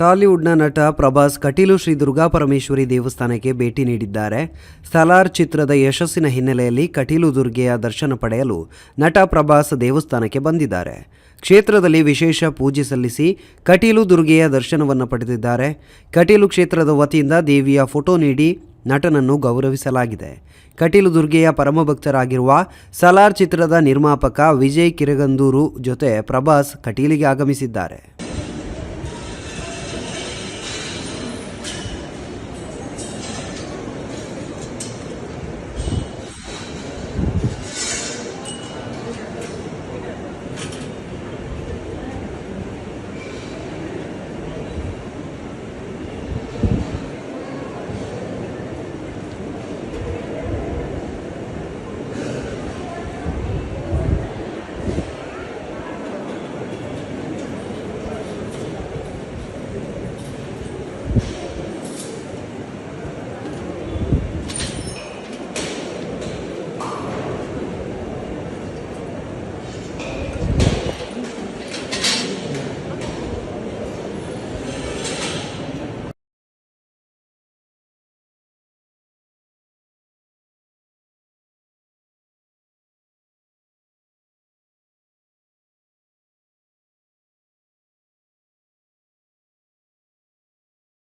ಟಾಲಿವುಡ್ನ ನಟ ಪ್ರಭಾಸ್ ಕಟೀಲು ಶ್ರೀ ದುರ್ಗಾ ಪರಮೇಶ್ವರಿ ದೇವಸ್ಥಾನಕ್ಕೆ ಭೇಟಿ ನೀಡಿದ್ದಾರೆ. ಸಲಾರ್ ಚಿತ್ರದ ಯಶಸ್ಸಿನ ಹಿನ್ನೆಲೆಯಲ್ಲಿ ಕಟೀಲು ದುರ್ಗೆಯ ದರ್ಶನ ಪಡೆಯಲು ನಟ ಪ್ರಭಾಸ್ ದೇವಸ್ಥಾನಕ್ಕೆ ಬಂದಿದ್ದಾರೆ. ಕ್ಷೇತ್ರದಲ್ಲಿ ವಿಶೇಷ ಪೂಜೆ ಸಲ್ಲಿಸಿ ಕಟೀಲು ದುರ್ಗೆಯ ದರ್ಶನವನ್ನು ಪಡೆದಿದ್ದಾರೆ. ಕಟೀಲು ಕ್ಷೇತ್ರದ ವತಿಯಿಂದ ದೇವಿಯ ಫೋಟೋ ನೀಡಿ ನಟನನ್ನು ಗೌರವಿಸಲಾಗಿದೆ. ಕಟೀಲು ದುರ್ಗೆಯ ಪರಮಭಕ್ತರಾಗಿರುವ ಸಲಾರ್ ಚಿತ್ರದ ನಿರ್ಮಾಪಕ ವಿಜಯ್ ಕಿರಗಂದೂರು ಜೊತೆ ಪ್ರಭಾಸ್ ಕಟೀಲಿಗೆ ಆಗಮಿಸಿದ್ದಾರೆ.